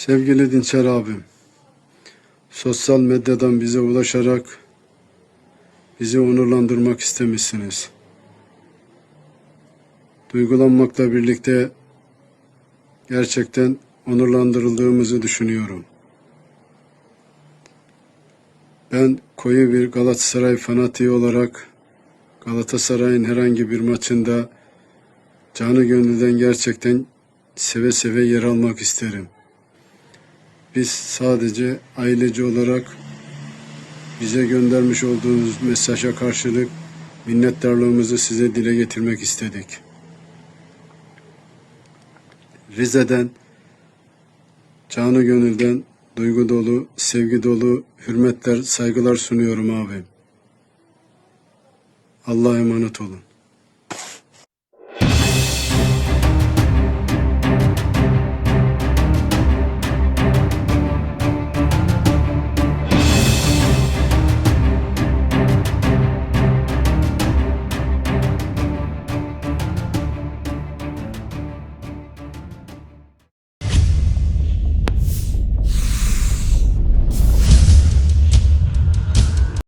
Sevgili Dinçer abim, sosyal medyadan bize ulaşarak bizi onurlandırmak istemişsiniz. Duygulanmakla birlikte gerçekten onurlandırıldığımızı düşünüyorum. Ben koyu bir Galatasaray fanatiği olarak Galatasaray'ın herhangi bir maçında canı gönülden gerçekten seve seve yer almak isterim. Biz sadece aileci olarak bize göndermiş olduğunuz mesaja karşılık minnettarlığımızı size dile getirmek istedik. Rize'den canı gönülden duygu dolu, sevgi dolu hürmetler, saygılar sunuyorum abim. Allah'a emanet olun.